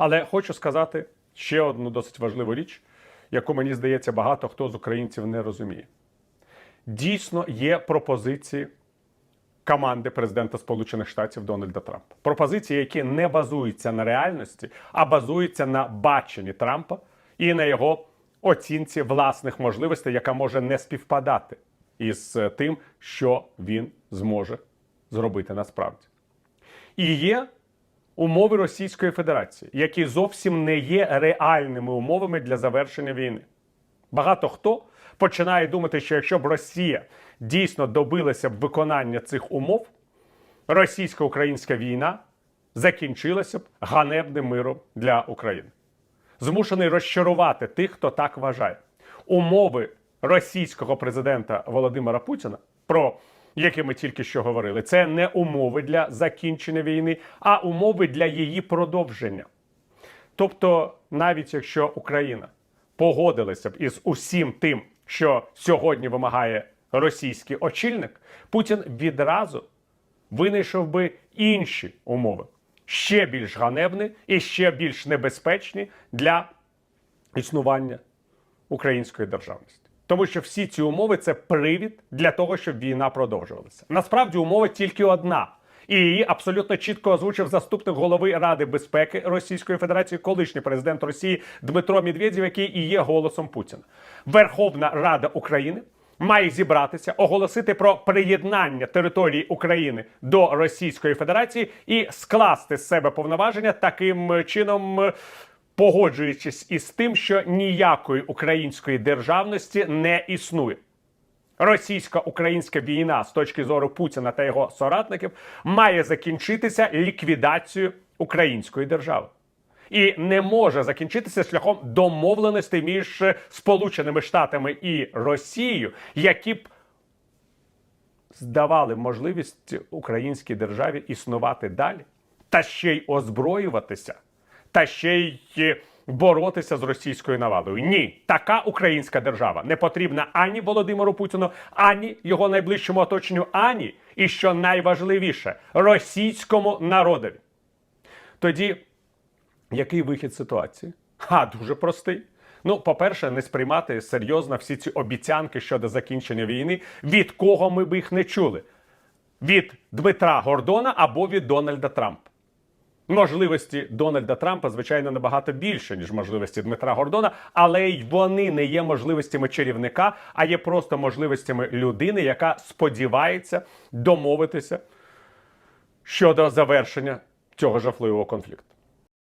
Але хочу сказати ще одну досить важливу річ, яку мені здається, багато хто з українців не розуміє. Дійсно є пропозиції команди президента Сполучених Штатів Дональда Трампа. Пропозиції, які не базуються на реальності, а базуються на баченні Трампа і на його оцінці власних можливостей, яка може не співпадати із е, тим, що він зможе зробити насправді. І є умови Російської Федерації, які зовсім не є реальними умовами для завершення війни. Багато хто починає думати, що якщо б Росія дійсно добилася б виконання цих умов, російсько-українська війна закінчилася б ганебним миром для України. Змушений розчарувати тих, хто так вважає. Умови російського президента Володимира Путіна, про які ми тільки що говорили, це не умови для закінчення війни, а умови для її продовження. Тобто, навіть якщо Україна погодилася б із усім тим, що сьогодні вимагає російський очільник, Путін відразу винайшов би інші умови, ще більш ганебні і ще більш небезпечні для існування української державності. Тому що всі ці умови це привід для того, щоб війна продовжувалася. Насправді умова тільки одна. І її абсолютно чітко озвучив заступник голови Ради безпеки Російської Федерації, колишній президент Росії Дмитро Медведєв, який і є голосом Путіна. Верховна Рада України має зібратися, оголосити про приєднання території України до Російської Федерації і скласти з себе повноваження таким чином. Погоджуючись із тим, що ніякої української державності не існує. Російсько-українська війна з точки зору Путіна та його соратників має закінчитися ліквідацією української держави. І не може закінчитися шляхом домовленостей між Сполученими Штатами і Росією, які б здавали можливість українській державі існувати далі, та ще й озброюватися, та ще й е, боротися з російською навалою. Ні, така українська держава не потрібна ані Володимиру Путіну, ані його найближчому оточенню, ані і що найважливіше російському народові. Тоді який вихід ситуації? А дуже простий. Ну, по-перше, не сприймати серйозно всі ці обіцянки щодо закінчення війни, від кого ми б їх не чули: від Дмитра Гордона або від Дональда Трампа. Можливості Дональда Трампа, звичайно, набагато більше, ніж можливості Дмитра Гордона, але й вони не є можливостями чарівника, а є просто можливостями людини, яка сподівається домовитися щодо завершення цього жахливого конфлікту.